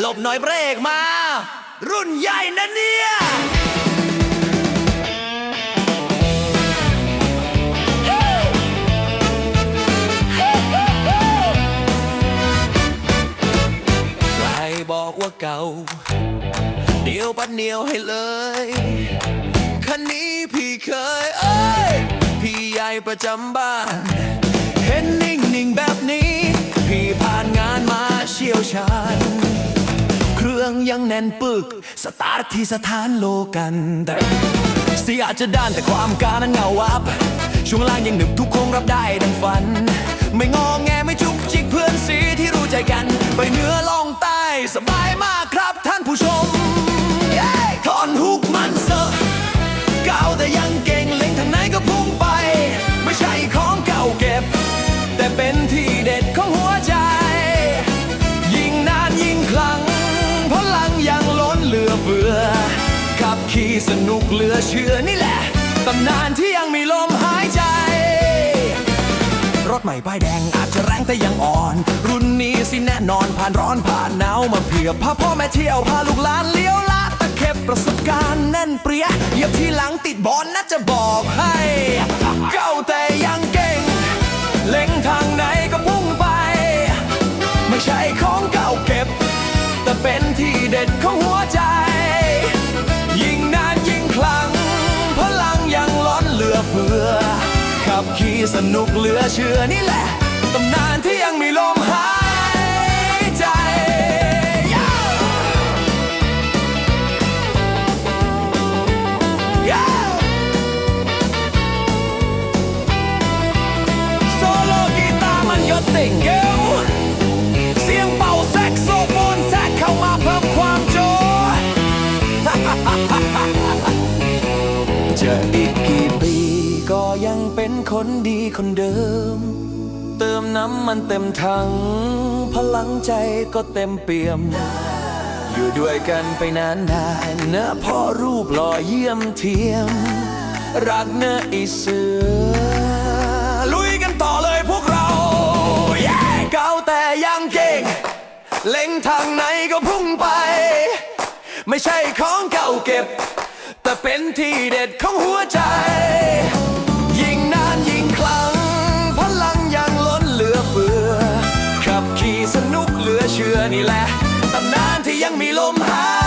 หลบหน่อยเบรกมา รุ่นใหญ่นะเนี่ยใครบอกว่าเก่า เดียวปัดเหนียวให้เลย ประจำบ้าน เห็นนิ่งๆแบบนี้ พี่ผ่านงานมาเชี่ยวชาญ เครื่องยังแน่นปึก สตาร์ทที่สถานโลกันแต่เสียอาจจะด้านแต่ความการนั้นเงาวับ ช่วงล่างยังหนึบทุกโคงรับได้ดังฝัน ไม่งอแงไม่จุกจิกเพื่อนสีที่รู้ใจกัน ไปเหนือลองใต้สบายมากครับท่านผู้ชม เป็นที่เด็ดของหัวใจ ยิ่งนานยิ่งคลัง พลังยังล้นเหลือเฟือ ขับขี่สนุกเหลือเชื่อนี่แหละ ตำนานที่ยังมีลมหายใจ รถใหม่ป้ายแดงอาจจะแรงแต่ยังอ่อน รุ่นนี้สิแน่นอนผ่านร้อนผ่านหนาวมาเพียบพาพ่อแม่เที่ยวพาลูกหลานเลี้ยวละตะเข็บประสบการณ์แน่นเปรี้ยเหยียบที่หลังติดบอลน่าจะบอกให้ ใช่ของเก่าเก็บ แต่เป็นที่เด็ดของหัวใจ ยิ่งนานยิ่งคลั่งพลังยังล้นเหลือเฟือ ขับขี่สนุกเหลือเชื่อนี่แหละตำนานที่ยังมีลมหายใจติ่งเก จะอีกกี่ปีก็ยังเป็นคนดีคนเดิม เติมน้ำมันเต็มถัง พลังใจก็เต็มเปี่ยม อยู่ด้วยกันไปนานนานๆนะพ่อรูปหล่อเยี่ยมเทียม รักเนะอีเสือ ลุยกันต่อเลยพวกเราเย้เก่าแต่ยังเก่ง เล็งทางไหนก็พุ่งไป ไม่ใช่ของเก่าเก็บะเป็นที่เด็ดของหัวใจ ยิ่งนานยิ่งคลัง พลังยังล้นเหลือเฟือ ขับขี่สนุกเหลือเชื่อนี่แหละตำนานที่ยังมีลมหาย